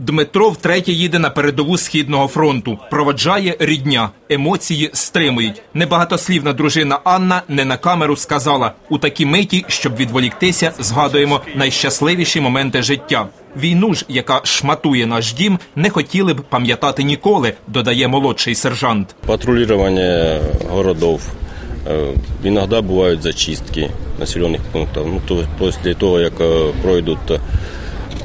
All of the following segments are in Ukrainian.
Дмитро втретє їде на передову східного фронту. Проводжає рідня. Емоції стримують. Небагатослівна дружина Анна не на камеру сказала у такій миті, щоб відволіктися, згадуємо найщасливіші моменти життя. Війну ж, яка шматує наш дім, не хотіли б пам'ятати ніколи, додає молодший сержант. Патрулирование городов. Э, Иногда бывают зачистки населенных пунктов. Ну, то, после того, как э,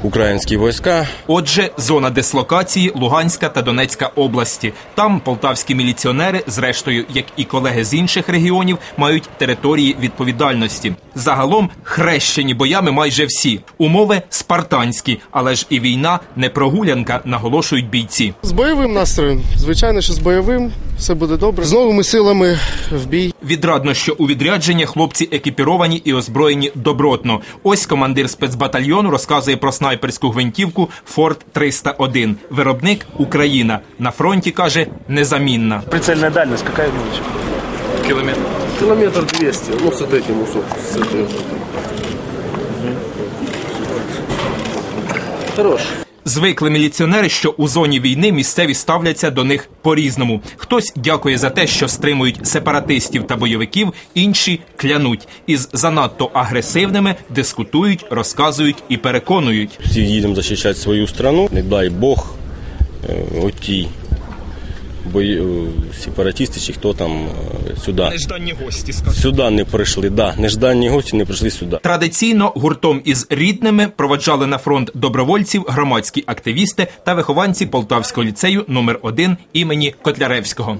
украинские войска, Отже, зона дислокації Луганська та Донецька області. Там полтавські міліціонери, зрештою, як і колеги з інших регіонів, мають території відповідальності. Загалом хрещені боями майже всі. Умови спартанські, але ж і війна не прогулянка, наголошують бійці. З бойовим настроєм. Звичайно, що з бойовим все буде добре. З новими силами в бій. Відрадно, що у відрядження хлопці екіпіровані і озброєні добротно. Ось командир спецбатальйону розказує про снайперську гвинтівку Форт 301. Виробник Україна. На фронті каже незамінна. Прицельная дальность какая будет? Кілометр. Кілометр 200, ну з этим усок, з. Хорош. Звикли міліціонери, що у зоні війни місцеві ставляться до них по-різному. Хтось дякує за те, що стримують сепаратистів та бойовиків, інші клянуть. Із занадто агресивними дискутують, розказують і переконують. всі їдемо захищати свою страну. Не дай Бог э, оті бої, э, сепаратисти чи хто там э, сюди. Нежданні гості Сюди не прийшли, да, нежданні гості не прийшли сюди. Традиційно гуртом із рідними проводжали на фронт добровольців, громадські активісти та вихованці Полтавського ліцею номер 1 імені Котляревського.